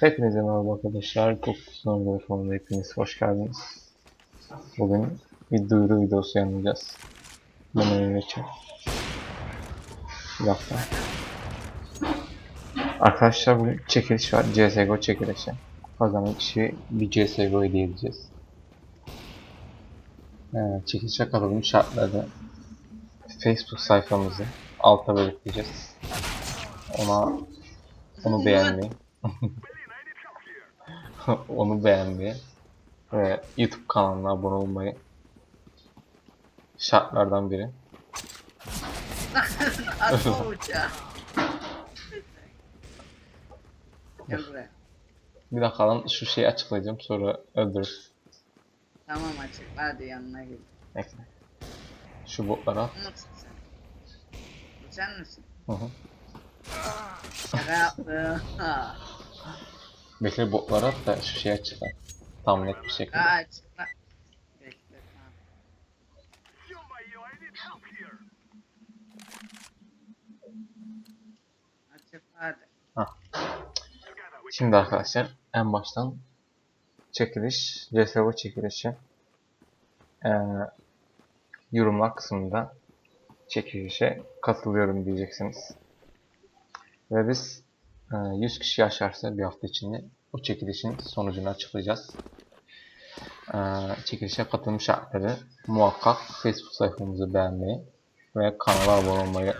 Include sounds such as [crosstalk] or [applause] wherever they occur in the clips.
Hepinize merhaba arkadaşlar. Kokusunun telefonunda hepiniz hoş geldiniz. Bugün bir duyuru videosu yanılacağız. Ben. Bir dakika. Arkadaşlar bugün çekiliş var. CSGO çekilişi. Kazanan kişiye bir CSGO hediye edeceğiz. Ee, çekilişe katılım şartları Facebook sayfamızı alta belirteceğiz. Ona onu beğenmeyi [laughs] [laughs] onu beğenmeyi ve YouTube kanalına abone olmayı şartlardan biri. [laughs] Atma [laughs] uçağı. Gel buraya. Bir dakika lan şu şeyi açıklayacağım sonra öldürürüz. Tamam açık. Hadi yanına gel. Bekle. Şu botlara at. Umutsun sen. Sen misin? Hı hı. Şaka yaptım. Bekle botlara at da şu şeyi açıkla. Tam net bir şekilde. Aa açıkla. Bekle. tamam. Açık hadi. Şimdi arkadaşlar en baştan çekiliş, CSGO çekilişi ee, yorumlar kısmında çekilişe katılıyorum diyeceksiniz. Ve biz 100 kişi yaşarsa bir hafta içinde o çekilişin sonucunu açıklayacağız. Ee, çekilişe katılım şartları muhakkak Facebook sayfamızı beğenmeyi ve kanala abone olmayı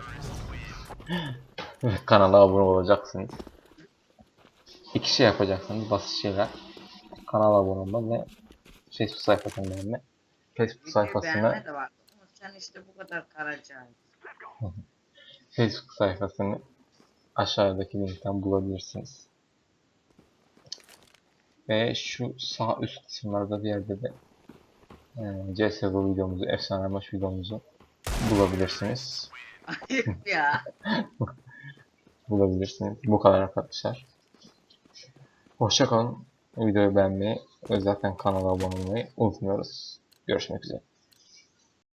[gasps] ve kanala abone olacaksınız. İki şey yapacaksınız basit şeyler. Kanala abone olma ve Facebook sayfasını beğenme. Facebook sayfasını sen işte bu kadar karaca. [laughs] Facebook sayfasını aşağıdaki linkten bulabilirsiniz. Ve şu sağ üst kısımlarda bir yerde de e, CSGO videomuzu, efsane maç videomuzu bulabilirsiniz. Ya. [laughs] Bulabilirsiniz. Bu kadar arkadaşlar. Hoşçakalın. Videoyu beğenmeyi ve zaten kanala abone olmayı unutmuyoruz. Görüşmek üzere.